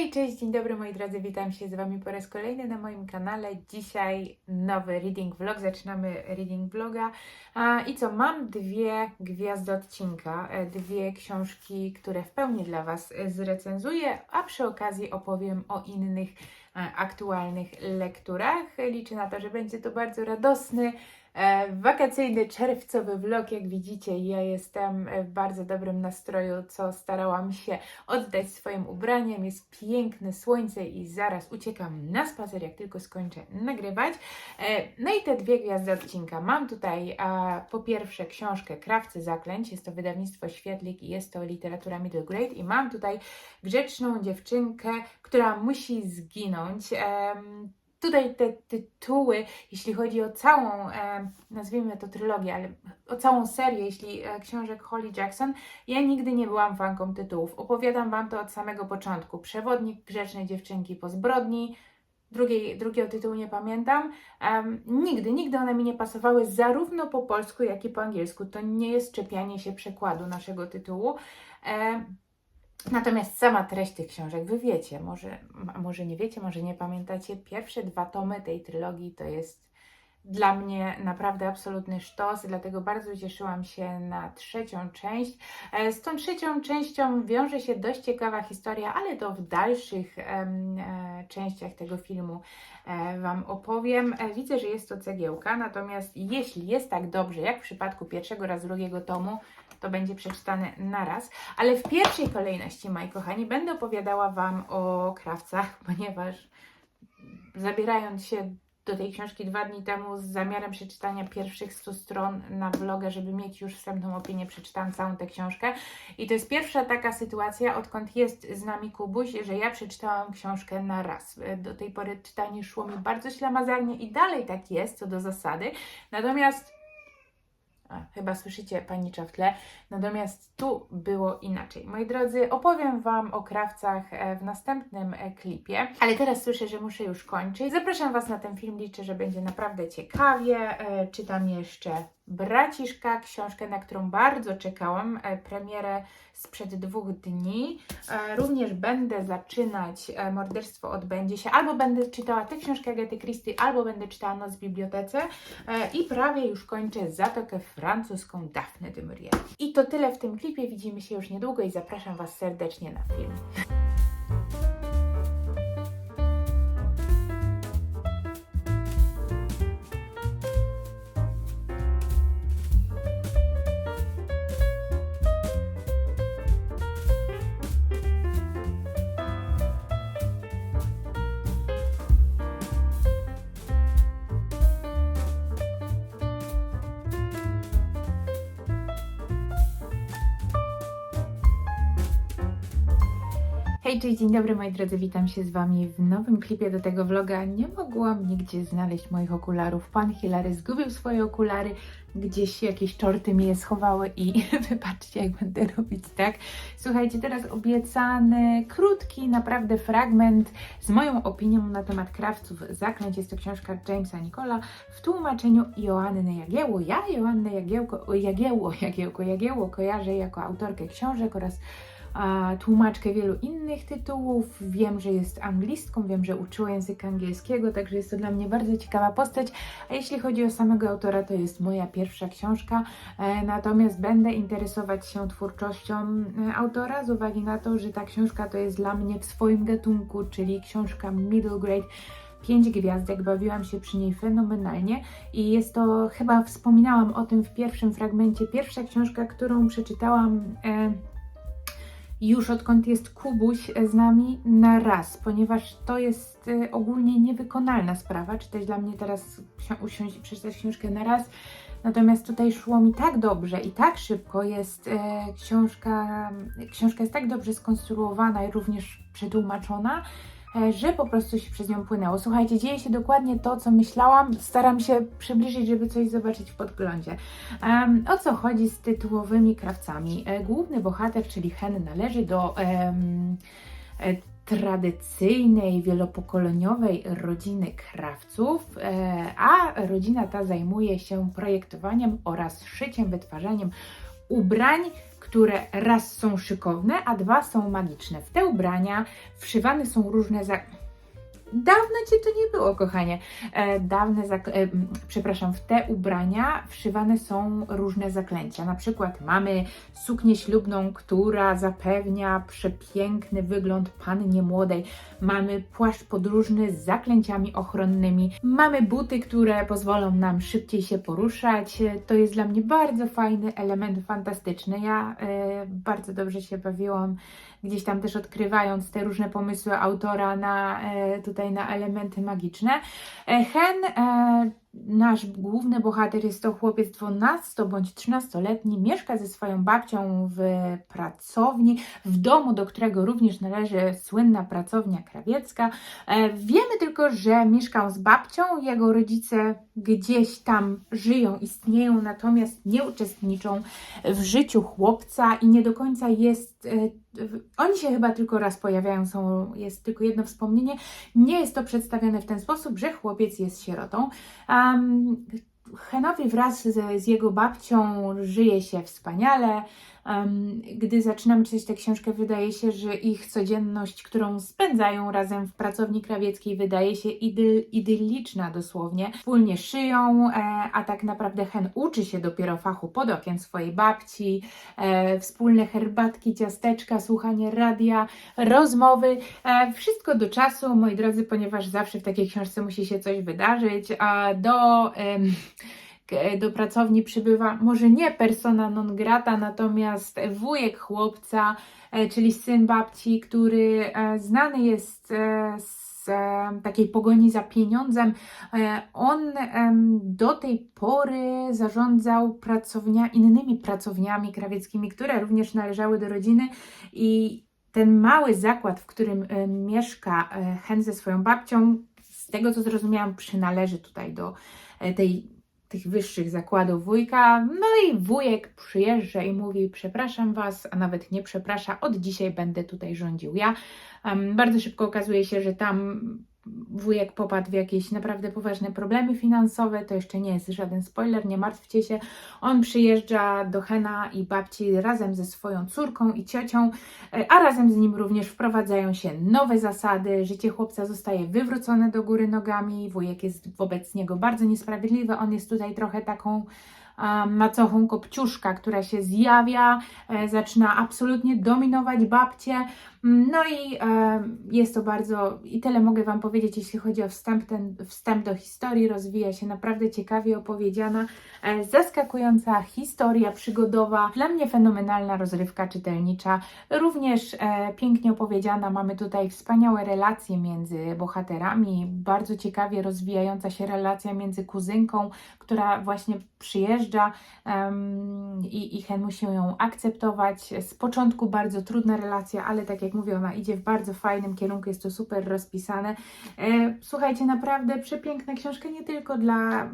Hej, cześć, dzień dobry moi drodzy, witam się z Wami po raz kolejny na moim kanale. Dzisiaj nowy reading vlog, zaczynamy reading vloga. I co, mam dwie gwiazdy odcinka, e, dwie książki, które w pełni dla Was e, zrecenzuję, a przy okazji opowiem o innych e, aktualnych lekturach. Liczę na to, że będzie to bardzo radosny, Wakacyjny, czerwcowy vlog, jak widzicie, ja jestem w bardzo dobrym nastroju, co starałam się oddać swoim ubraniem. Jest piękne słońce i zaraz uciekam na spacer, jak tylko skończę nagrywać. E, No i te dwie gwiazdy odcinka. Mam tutaj po pierwsze książkę Krawcy Zaklęć, jest to wydawnictwo Świetlik i jest to literatura middle grade i mam tutaj grzeczną dziewczynkę, która musi zginąć. Tutaj te tytuły, jeśli chodzi o całą, e, nazwijmy to trylogię, ale o całą serię, jeśli e, książek Holly Jackson, ja nigdy nie byłam fanką tytułów. Opowiadam Wam to od samego początku. Przewodnik grzecznej dziewczynki po zbrodni, drugiej, drugiego tytułu nie pamiętam. Nigdy, nigdy one mi nie pasowały zarówno po polsku, jak i po angielsku. To nie jest czepianie się przekładu naszego tytułu. Em, Natomiast sama treść tych książek, wy wiecie, może, może nie wiecie, może nie pamiętacie, pierwsze dwa tomy tej trylogii to jest dla mnie naprawdę absolutny sztos, dlatego bardzo cieszyłam się na trzecią część. E, Z tą trzecią częścią wiąże się dość ciekawa historia, ale to w dalszych e, częściach tego filmu e, Wam opowiem. Widzę, że jest to cegiełka, natomiast jeśli jest tak dobrze, jak w przypadku pierwszego oraz drugiego tomu, to będzie przeczytane naraz. Ale w pierwszej kolejności, moi kochani, będę opowiadała Wam o krawcach, ponieważ zabierając się do tej książki dwa dni temu z zamiarem przeczytania pierwszych 100 stron na vlogę, żeby mieć już wstępną opinię, przeczytałam całą tę książkę. I to jest pierwsza taka sytuacja, odkąd jest z nami Kubuś, że ja przeczytałam książkę na raz. Do tej pory czytanie szło mi bardzo ślamazarnie i dalej tak jest, co do zasady. Natomiast a, chyba słyszycie panicza w tle. Natomiast tu było inaczej. Moi drodzy, opowiem Wam o krawcach e, w następnym e, klipie, ale teraz słyszę, że muszę już kończyć. Zapraszam Was na ten film, liczę, że będzie naprawdę ciekawie. E, Czytam jeszcze Braciszka, książkę, na którą bardzo czekałam, e, premierę sprzed dwóch dni. E, Również będę zaczynać e, Morderstwo odbędzie się, albo będę czytała tę książkę Agaty Christie, albo będę czytała Noc w bibliotece i prawie już kończę Zatokę francuską Daphne de Maurier. I to tyle w tym klipie, widzimy się już niedługo i zapraszam Was serdecznie na film. Cześć, dzień dobry moi drodzy, witam się z Wami w nowym klipie do tego vloga. Nie mogłam nigdzie znaleźć moich okularów. Pan Hilary zgubił swoje okulary, gdzieś jakieś czorty mi je schowały i wybaczcie jak będę robić tak. Słuchajcie, teraz obiecany, krótki naprawdę fragment z moją opinią na temat Krawców Zaklęć. Jest to książka Jamesa Nicola w tłumaczeniu Joanny Jagiełło. Ja Joannę Jagiełko, Jagiełło, Jagiełko, Jagiełło kojarzę jako autorkę książek oraz tłumaczkę wielu innych tytułów. Wiem, że jest anglistką, wiem, że uczyła języka angielskiego, także jest to dla mnie bardzo ciekawa postać. A jeśli chodzi o samego autora, to jest moja pierwsza książka, e, natomiast będę interesować się twórczością e, autora z uwagi na to, że ta książka to jest dla mnie w swoim gatunku, czyli książka middle grade. Pięć gwiazdek, bawiłam się przy niej fenomenalnie i jest to, chyba wspominałam o tym w pierwszym fragmencie, pierwsza książka, którą przeczytałam e, już odkąd jest Kubuś z nami na raz, ponieważ to jest e, ogólnie niewykonalna sprawa, czytać dla mnie teraz usiąść i przeczytać książkę na raz. Natomiast tutaj szło mi tak dobrze i tak szybko jest e, książka, książka jest tak dobrze skonstruowana i również przetłumaczona, że po prostu się przez nią płynęło. Słuchajcie, dzieje się dokładnie to, co myślałam. Staram się przybliżyć, żeby coś zobaczyć w podglądzie. Em, o co chodzi z tytułowymi krawcami? E, Główny bohater, czyli Hen, należy do e, tradycyjnej, wielopokoleniowej rodziny krawców, e, a rodzina ta zajmuje się projektowaniem oraz szyciem, wytwarzaniem ubrań, które raz są szykowne, a dwa są magiczne. W te ubrania wszywane są różne za... Dawno cię to nie było, kochanie. E, dawne, e, przepraszam, w te ubrania wszywane są różne zaklęcia. Na przykład mamy suknię ślubną, która zapewnia przepiękny wygląd pannie młodej. Mamy płaszcz podróżny z zaklęciami ochronnymi. Mamy buty, które pozwolą nam szybciej się poruszać. E, To jest dla mnie bardzo fajny element fantastyczny. Ja e, bardzo dobrze się bawiłam gdzieś tam też odkrywając te różne pomysły autora na e, tutaj na elementy magiczne. E, Hen, e, nasz główny bohater, jest to chłopiec 12 bądź 13-letni, mieszka ze swoją babcią w pracowni, w domu, do którego również należy słynna pracownia krawiecka. E, Wiemy tylko, że mieszkał z babcią, jego rodzice gdzieś tam żyją, istnieją, natomiast nie uczestniczą w życiu chłopca i nie do końca jest. e, Oni się chyba tylko raz pojawiają, są, jest tylko jedno wspomnienie. Nie jest to przedstawione w ten sposób, że chłopiec jest sierotą. Um, Henowi wraz z, z jego babcią żyje się wspaniale. Gdy zaczynamy czytać tę książkę, wydaje się, że ich codzienność, którą spędzają razem w pracowni krawieckiej, wydaje się idyl, idylliczna dosłownie. Wspólnie szyją, e, a tak naprawdę Hen uczy się dopiero fachu pod okiem swojej babci. E, wspólne herbatki, ciasteczka, słuchanie radia, rozmowy. E, wszystko do czasu, moi drodzy, ponieważ zawsze w takiej książce musi się coś wydarzyć. A do. Do pracowni przybywa może nie persona non grata, natomiast wujek chłopca, e, czyli syn babci, który e, znany jest e, z e, takiej pogoni za pieniądzem. E, On do tej pory zarządzał pracownia, innymi pracowniami krawieckimi, które również należały do rodziny i ten mały zakład, w którym e, mieszka e, Hen ze swoją babcią, z tego co zrozumiałam, przynależy tutaj do e, tej tych wyższych zakładów wujka. No i wujek przyjeżdża i mówi: Przepraszam was, a nawet nie przeprasza, od dzisiaj będę tutaj rządził ja. Em, bardzo szybko okazuje się, że tam wujek popadł w jakieś naprawdę poważne problemy finansowe. To jeszcze nie jest żaden spoiler, nie martwcie się. On przyjeżdża do Hena i babci razem ze swoją córką i ciocią, e, a razem z nim również wprowadzają się nowe zasady. Życie chłopca zostaje wywrócone do góry nogami. Wujek jest wobec niego bardzo niesprawiedliwy. On jest tutaj trochę taką macochą kopciuszka, która się zjawia, e, zaczyna absolutnie dominować babcię. Mm, No i e, jest to bardzo, i tyle mogę Wam powiedzieć, jeśli chodzi o wstęp, ten wstęp do historii. Rozwija się naprawdę ciekawie opowiedziana, e, zaskakująca historia przygodowa, dla mnie fenomenalna rozrywka czytelnicza, również pięknie opowiedziana. Mamy tutaj wspaniałe relacje między bohaterami, bardzo ciekawie rozwijająca się relacja między kuzynką, która właśnie przyjeżdża em, i, i Hen musi ją akceptować. Z początku bardzo trudna relacja, ale tak jak mówię, ona idzie w bardzo fajnym kierunku, jest to super rozpisane. E, słuchajcie, naprawdę przepiękna książka nie tylko dla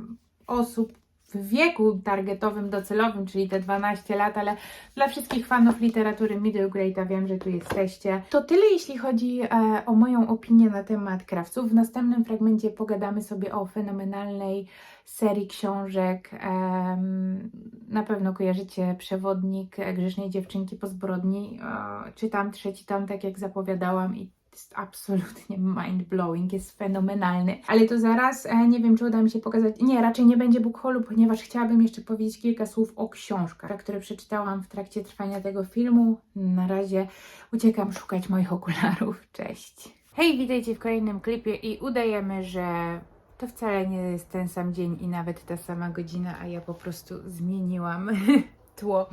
osób w wieku targetowym, docelowym, czyli te 12 lat, ale dla wszystkich fanów literatury middle grade, a wiem, że tu jesteście. To tyle, jeśli chodzi e, o moją opinię na temat krawców. W następnym fragmencie pogadamy sobie o fenomenalnej serii książek. Em, na pewno kojarzycie przewodnik Grzecznej Dziewczynki po zbrodni. E, czytam trzeci tom, tak jak zapowiadałam i jest absolutnie mind-blowing, jest fenomenalny. Ale to zaraz, e, nie wiem, czy uda mi się pokazać. Nie, raczej nie będzie book haulu, ponieważ chciałabym jeszcze powiedzieć kilka słów o książkach, które przeczytałam w trakcie trwania tego filmu. Na razie uciekam szukać moich okularów. Cześć. Hej, witajcie w kolejnym klipie i udajemy, że to wcale nie jest ten sam dzień i nawet ta sama godzina, a ja po prostu zmieniłam tło.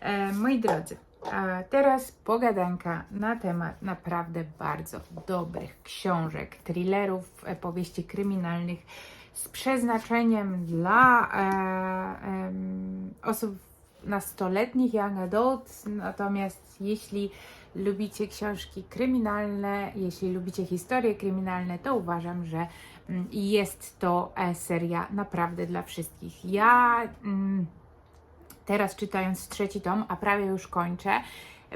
E, moi drodzy, a teraz pogadanka na temat naprawdę bardzo dobrych książek, thrillerów, e, powieści kryminalnych z przeznaczeniem dla e, em, osób nastoletnich, young adults. Natomiast jeśli lubicie książki kryminalne, jeśli lubicie historie kryminalne, to uważam, że mm, jest to e, seria naprawdę dla wszystkich. Ja. Mm, teraz czytając trzeci tom, a prawie już kończę,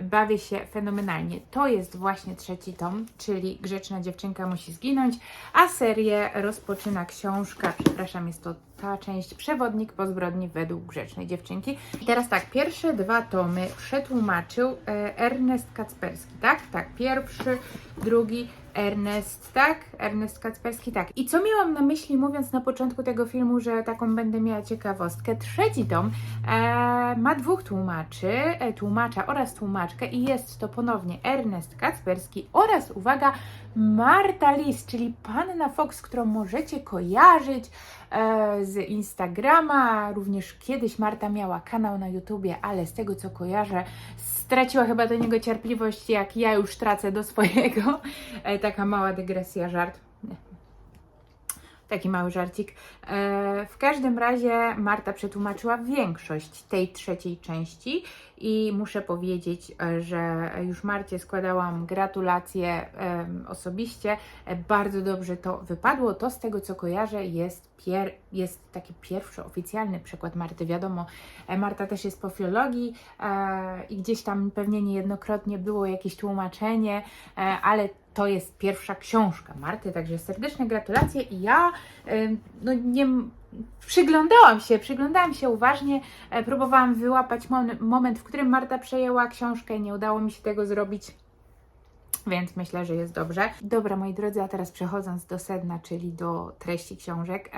bawię się fenomenalnie. To jest właśnie trzeci tom, czyli Grzeczna dziewczynka musi zginąć, a serię rozpoczyna książka, przepraszam, jest to ta część Przewodnik po zbrodni według Grzecznej dziewczynki. I teraz tak, pierwsze dwa tomy przetłumaczył e, Ernest Kacperski, tak? Tak, pierwszy, drugi Ernest, tak? Ernest Kacperski, tak. I co miałam na myśli, mówiąc na początku tego filmu, że taką będę miała ciekawostkę? Trzeci tom e, ma dwóch tłumaczy, e, tłumacza oraz tłumaczkę i jest to ponownie Ernest Kacperski oraz, uwaga, Marta Lis, czyli Panna Fox, którą możecie kojarzyć z Instagrama. Również kiedyś Marta miała kanał na YouTubie, ale z tego co kojarzę, straciła chyba do niego cierpliwość, jak ja już tracę do swojego. E, taka mała dygresja, żart. Taki mały żarcik. E, w każdym razie Marta przetłumaczyła większość tej trzeciej części i muszę powiedzieć, e, że już Marcie składałam gratulacje e, osobiście. Bardzo dobrze to wypadło. To z tego co kojarzę jest, pier, jest taki pierwszy oficjalny przykład Marty. Wiadomo, Marta też jest po filologii i gdzieś tam pewnie niejednokrotnie było jakieś tłumaczenie, ale to jest pierwsza książka Marty, także serdeczne gratulacje i ja no nie przyglądałam się, przyglądałam się uważnie, e, próbowałam wyłapać moment, w którym Marta przejęła książkę, nie udało mi się tego zrobić. Więc myślę, że jest dobrze. Dobra, moi drodzy, a teraz przechodząc do sedna, czyli do treści książek.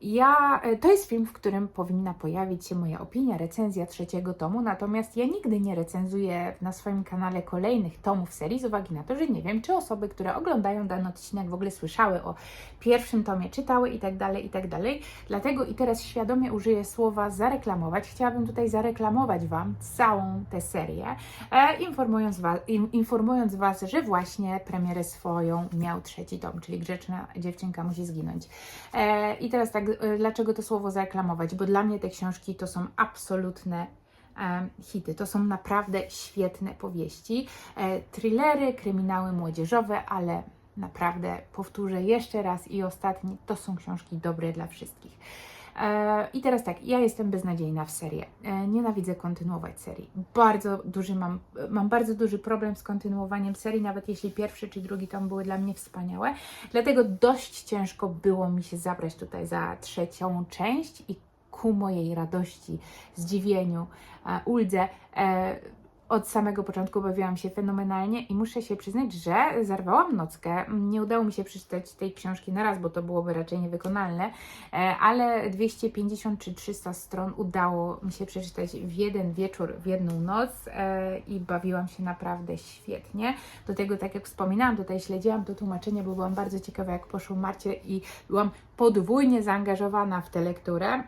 Ja, e, to jest film, w którym powinna pojawić się moja opinia, recenzja trzeciego tomu, natomiast ja nigdy nie recenzuję na swoim kanale kolejnych tomów serii z uwagi na to, że nie wiem, czy osoby, które oglądają dany odcinek w ogóle słyszały o pierwszym tomie, czytały i tak dalej, i tak. Dlatego i teraz świadomie użyję słowa zareklamować. Chciałabym tutaj zareklamować Wam całą tę serię, e, informując, wa, in, informując Was, że właśnie premierę swoją miał trzeci tom, czyli Grzeczna dziewczynka musi zginąć. E, I teraz tak, dlaczego to słowo zareklamować? Bo dla mnie te książki to są absolutne hity. To są naprawdę świetne powieści. E, thrillery, kryminały młodzieżowe, ale naprawdę powtórzę jeszcze raz i ostatni, to są książki dobre dla wszystkich. E, I teraz tak, ja jestem beznadziejna w serię. E, Nienawidzę kontynuować serii. Bardzo duży mam, mam bardzo duży problem z kontynuowaniem serii, nawet jeśli pierwszy czy drugi tom były dla mnie wspaniałe. Dlatego dość ciężko było mi się zabrać tutaj za trzecią część i ku mojej radości, zdziwieniu, e, uldze, od samego początku bawiłam się fenomenalnie i muszę się przyznać, że zarwałam nockę. Nie udało mi się przeczytać tej książki na raz, bo to byłoby raczej niewykonalne, e, ale 250 czy 300 stron udało mi się przeczytać w jeden wieczór, w jedną noc e, i bawiłam się naprawdę świetnie. Do tego, tak jak wspominałam, tutaj śledziłam to tłumaczenie, bo byłam bardzo ciekawa, jak poszło Marcie i byłam podwójnie zaangażowana w tę lekturę.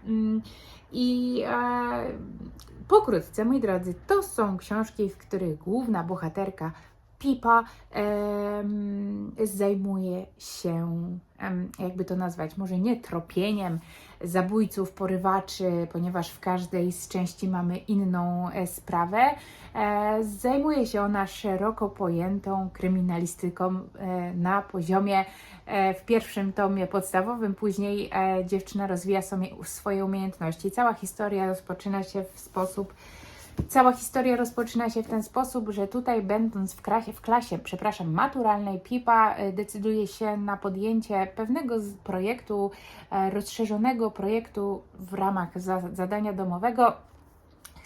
I e, pokrótce, moi drodzy, to są książki, w których główna bohaterka Pipa em, zajmuje się, em, jakby to nazwać, może nie tropieniem zabójców, porywaczy, ponieważ w każdej z części mamy inną e, sprawę. E, zajmuje się ona szeroko pojętą kryminalistyką e, na poziomie e, w pierwszym tomie podstawowym, później e, dziewczyna rozwija sobie, swoje umiejętności. Cała historia rozpoczyna się w sposób Cała historia rozpoczyna się w ten sposób, że tutaj będąc w klasie, w klasie przepraszam, maturalnej, Pipa e, decyduje się na podjęcie pewnego projektu, e, rozszerzonego projektu w ramach za, zadania domowego.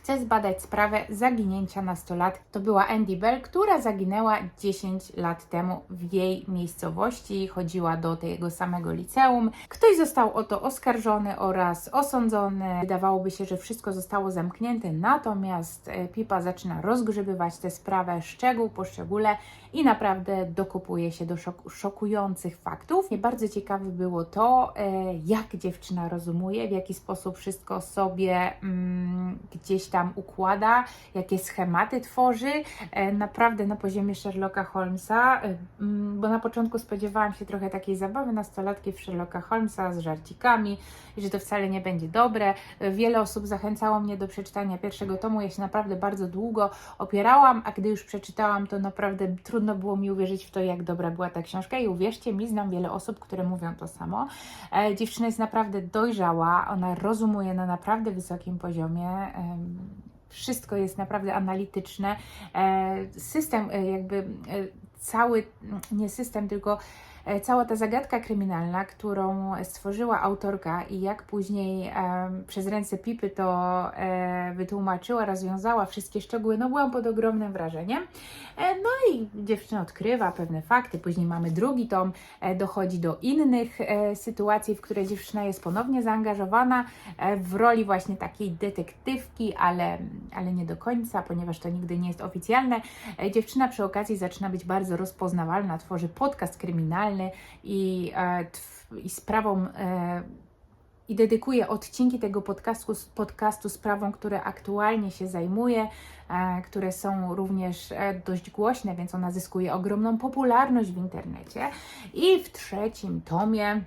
Chce zbadać sprawę zaginięcia nastolatki. To była Andy Bell, która zaginęła 10 lat temu w jej miejscowości. Chodziła do tego samego liceum. Ktoś został o to oskarżony oraz osądzony. Wydawałoby się, że wszystko zostało zamknięte, natomiast e, Pipa zaczyna rozgrzebywać tę sprawę szczegół po szczególe i naprawdę dokupuje się do szok szokujących faktów. I bardzo ciekawe było to, e, jak dziewczyna rozumuje, w jaki sposób wszystko sobie mm, gdzieś tam układa, jakie schematy tworzy. E, naprawdę na poziomie Sherlocka Holmesa, e, mm, bo na początku spodziewałam się trochę takiej zabawy nastolatki w Sherlocka Holmesa z żarcikami i że to wcale nie będzie dobre. E, Wiele osób zachęcało mnie do przeczytania pierwszego tomu. Ja się naprawdę bardzo długo opierałam, a gdy już przeczytałam, to naprawdę trudno było mi uwierzyć w to, jak dobra była ta książka. I uwierzcie mi, znam wiele osób, które mówią to samo. Dziewczyna jest naprawdę dojrzała, ona rozumuje na naprawdę wysokim poziomie. Wszystko jest naprawdę analityczne. E, System, e, jakby e, cały, nie system, tylko cała ta zagadka kryminalna, którą stworzyła autorka i jak później em, przez ręce Pipy to e, wytłumaczyła, rozwiązała wszystkie szczegóły, no byłam pod ogromnym wrażeniem. E, no i dziewczyna odkrywa pewne fakty, później mamy drugi tom, e, dochodzi do innych e, sytuacji, w które dziewczyna jest ponownie zaangażowana e, w roli właśnie takiej detektywki, ale, ale nie do końca, ponieważ to nigdy nie jest oficjalne. E, Dziewczyna przy okazji zaczyna być bardzo rozpoznawalna, tworzy podcast kryminalny i, e, i sprawą e, i dedykuje odcinki tego podcastu, podcastu sprawom, które aktualnie się zajmuje, e, które są również dość głośne, więc ona zyskuje ogromną popularność w internecie. I w trzecim tomie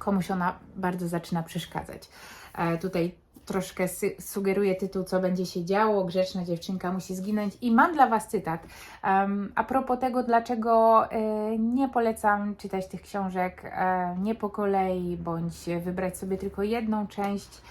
komuś ona bardzo zaczyna przeszkadzać. E, tutaj troszkę sugeruje tytuł, co będzie się działo, grzeczna dziewczynka musi zginąć. I mam dla Was cytat. Em, a propos tego, dlaczego e, nie polecam czytać tych książek e, nie po kolei, bądź wybrać sobie tylko jedną część.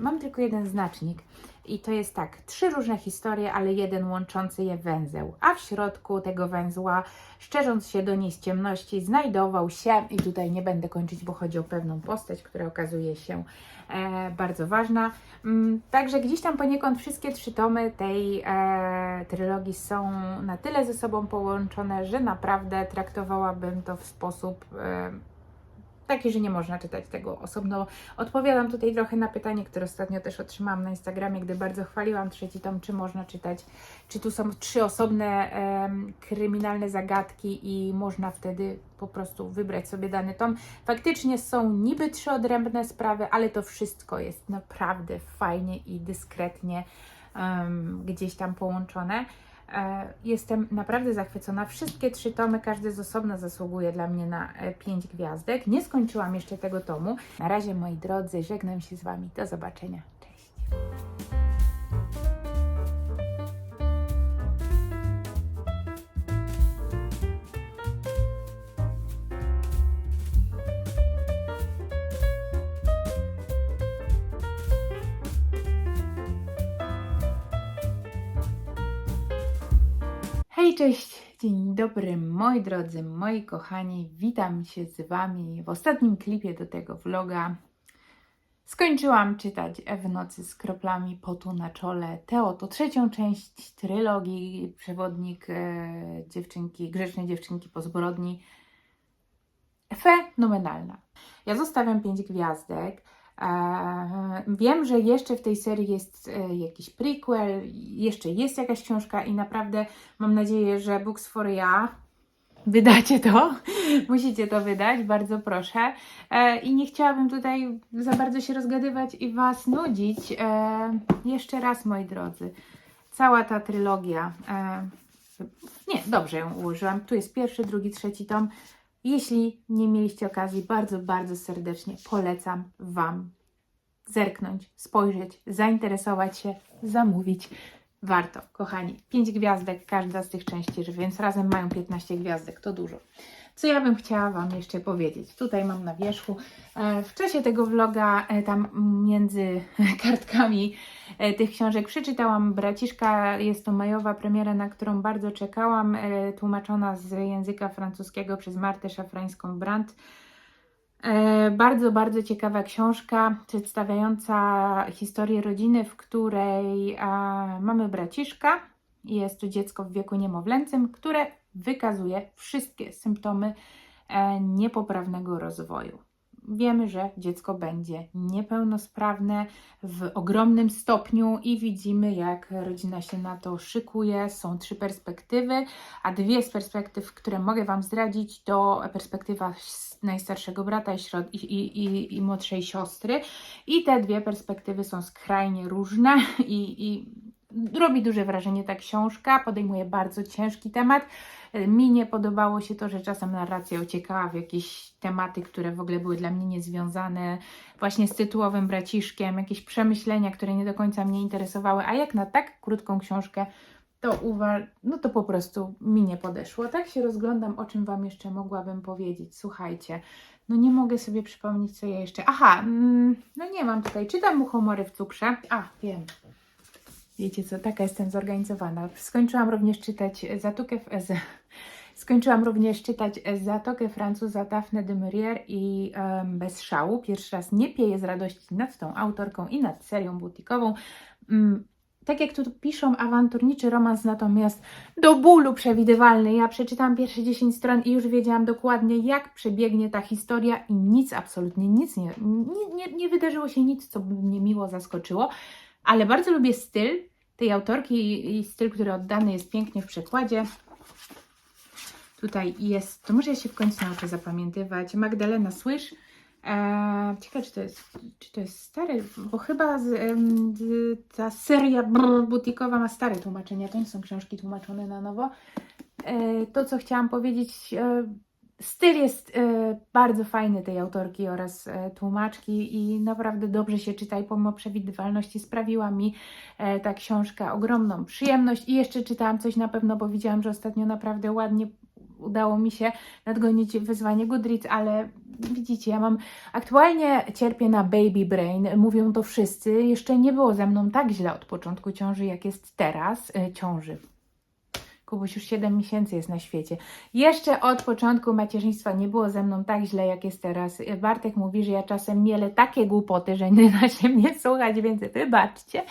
Mam tylko jeden znacznik. I to jest tak, trzy różne historie, ale jeden łączący je węzeł. A w środku tego węzła, szczerząc się do niej z ciemności, znajdował się, i tutaj nie będę kończyć, bo chodzi o pewną postać, która okazuje się e, bardzo ważna. Mm, Także gdzieś tam poniekąd wszystkie trzy tomy tej e, trylogii są na tyle ze sobą połączone, że naprawdę traktowałabym to w sposób e, taki, że nie można czytać tego osobno. Odpowiadam tutaj trochę na pytanie, które ostatnio też otrzymałam na Instagramie, gdy bardzo chwaliłam trzeci tom, czy można czytać, czy tu są trzy osobne kryminalne zagadki i można wtedy po prostu wybrać sobie dany tom. Faktycznie są niby trzy odrębne sprawy, ale to wszystko jest naprawdę fajnie i dyskretnie em, gdzieś tam połączone. E, Jestem naprawdę zachwycona. Wszystkie trzy tomy, każdy z osobna zasługuje dla mnie na e, pięć gwiazdek. Nie skończyłam jeszcze tego tomu. Na razie, moi drodzy, żegnam się z Wami. Do zobaczenia. Cześć. Hej, cześć, dzień dobry moi drodzy, moi kochani. Witam się z Wami w ostatnim klipie do tego vloga. Skończyłam czytać w nocy z kroplami potu na czole. Tę oto trzecią część trylogii Przewodnik e, dziewczynki, grzecznej dziewczynki po zbrodni. Fenomenalna. Ja zostawiam 5 gwiazdek. Wiem, że jeszcze w tej serii jest e, jakiś prequel, jeszcze jest jakaś książka i naprawdę mam nadzieję, że Books for Ja wydacie to. Musicie to wydać, bardzo proszę. E, I nie chciałabym tutaj za bardzo się rozgadywać i Was nudzić. E, Jeszcze raz, moi drodzy, cała ta trylogia. Nie, dobrze ją ułożyłam. Tu jest pierwszy, drugi, trzeci tom. Jeśli nie mieliście okazji, bardzo, bardzo serdecznie polecam Wam zerknąć, spojrzeć, zainteresować się, zamówić. Warto, kochani. 5 gwiazdek każda z tych części, więc razem mają 15 gwiazdek, to dużo. Co ja bym chciała Wam jeszcze powiedzieć? Tutaj mam na wierzchu. e, W czasie tego vloga, e, tam między kartkami e, tych książek, przeczytałam Braciszka. Jest to majowa premiera, na którą bardzo czekałam, tłumaczona z języka francuskiego przez Martę Szafrańską-Brandt. Bardzo, bardzo ciekawa książka przedstawiająca historię rodziny, w której mamy braciszka. Jest to dziecko w wieku niemowlęcym, które wykazuje wszystkie symptomy e, niepoprawnego rozwoju. Wiemy, że dziecko będzie niepełnosprawne w ogromnym stopniu i widzimy, jak rodzina się na to szykuje. Są trzy perspektywy, a dwie z perspektyw, które mogę Wam zdradzić, to perspektywa najstarszego brata i, i, i, i młodszej siostry. I te dwie perspektywy są skrajnie różne i, i robi duże wrażenie ta książka. Podejmuje bardzo ciężki temat. Mi nie podobało się to, że czasem narracja uciekała w jakieś tematy, które w ogóle były dla mnie niezwiązane właśnie z tytułowym braciszkiem, jakieś przemyślenia, które nie do końca mnie interesowały, a jak na tak krótką książkę, to uwa- no to po prostu mi nie podeszło. Tak się rozglądam, o czym Wam jeszcze mogłabym powiedzieć. Słuchajcie, no nie mogę sobie przypomnieć, co ja jeszcze... Aha, mm, no nie mam tutaj, czytam mu humory w cukrze. A, wiem. Wiecie co, taka jestem zorganizowana. Skończyłam również czytać Zatokę, skończyłam również czytać Zatokę Francuza Daphne de Maurier i em, Bez szału. Pierwszy raz nie pieję z radości nad tą autorką i nad serią butikową. Mm, tak jak tu piszą, awanturniczy romans, natomiast do bólu przewidywalny. Ja przeczytałam pierwsze 10 stron i już wiedziałam dokładnie, jak przebiegnie ta historia i nic, absolutnie nic nie, nie, nie, nie wydarzyło się nic, co by mnie miło zaskoczyło, ale bardzo lubię styl tej autorki i, styl, który oddany jest pięknie w przekładzie. Tutaj jest, to może ja się w końcu nauczę zapamiętywać, Magdalena Słysz. Eee, ciekawe, czy to jest, czy to jest stare, bo chyba z, ta seria butikowa ma stare tłumaczenia, to nie są książki tłumaczone na nowo. E, to, co chciałam powiedzieć, e, styl jest e, bardzo fajny tej autorki oraz e, tłumaczki i naprawdę dobrze się czyta i pomimo przewidywalności sprawiła mi e, ta książka ogromną przyjemność i jeszcze czytałam coś na pewno, bo widziałam, że ostatnio naprawdę ładnie udało mi się nadgonić wyzwanie Goodreads, ale widzicie, ja mam aktualnie cierpię na baby brain, mówią to wszyscy. Jeszcze nie było ze mną tak źle od początku ciąży, jak jest teraz ciąży. Kubuś już 7 miesięcy jest na świecie. Jeszcze od początku macierzyństwa nie było ze mną tak źle, jak jest teraz. Bartek mówi, że ja czasem mielę takie głupoty, że nie da się mnie słuchać, więc wybaczcie.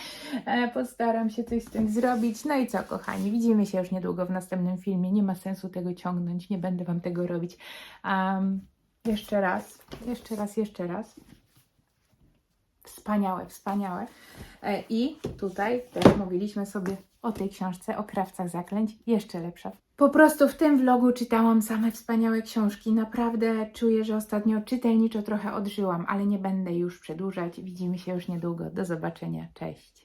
E, Postaram się coś z tym zrobić. No i co, kochani, widzimy się już niedługo w następnym filmie. Nie ma sensu tego ciągnąć, nie będę Wam tego robić. Um, jeszcze raz, jeszcze raz, jeszcze raz. Wspaniałe, wspaniałe. E, I tutaj też mówiliśmy sobie o tej książce, o krawcach zaklęć, jeszcze lepsza. Po prostu w tym vlogu czytałam same wspaniałe książki. Naprawdę czuję, że ostatnio czytelniczo trochę odżyłam, ale nie będę już przedłużać. Widzimy się już niedługo. Do zobaczenia. Cześć.